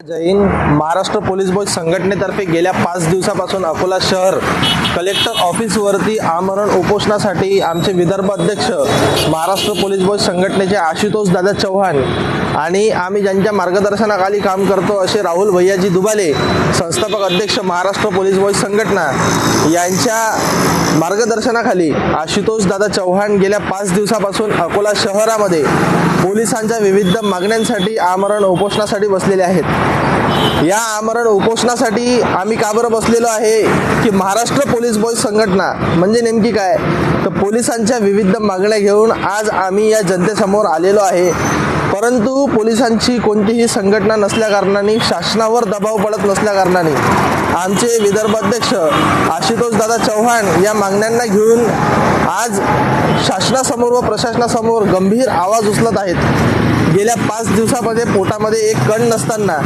Jain Maharashtra police बल संघटनेतर्फे गेल्या पाच दिवसापासून अकोला शहर कलेक्टर ऑफिसवरती आमरण उपोषणासाठी आमचे विदर्भ अध्यक्ष महाराष्ट्र पोलीस बल संघटनेचे आशुतोष दादा चव्हाण आणि आम्ही ज्यांच्या मार्गदर्शनाखाली काम करतो असे राहुल भैयाजी दुबाले संस्थापक अध्यक्ष महाराष्ट्र पोलीस बल संघटना यांच्या मार्गदर्शनाखाली आशुतोष दादा चव्हाण गेल्या पाच दिवसापासून अकोला शहरामध्ये पोलिसांच्या विविध मागण्यांसाठी आमरण उपोषणासाठी बसलेले आहेत. या आमरण उपोषणासाठी आम्ही का बरं बसलेलो आहे? की महाराष्ट्र पोलीस बॉय संघटना म्हणजे नेमकी काय? तर पोलिसांच्या विविध मागण्या घेऊन आज आम्ही या जनतेसमोर आलेलो आहे. परंतु पोलिसांची कोणतीही संघटना नसल्या कारणाने शासनावर दबाव पडत नसल्या कारणाने आमचे विदर्भाध्यक्ष आशुतोष दादा चव्हाण या मागण्यांना घेऊन आज शासनासमोर व प्रशासनासमोर गंभीर आवाज उचलत आहेत. गेल्या पाच दिवसामध्ये पोटामध्ये एक कण नसताना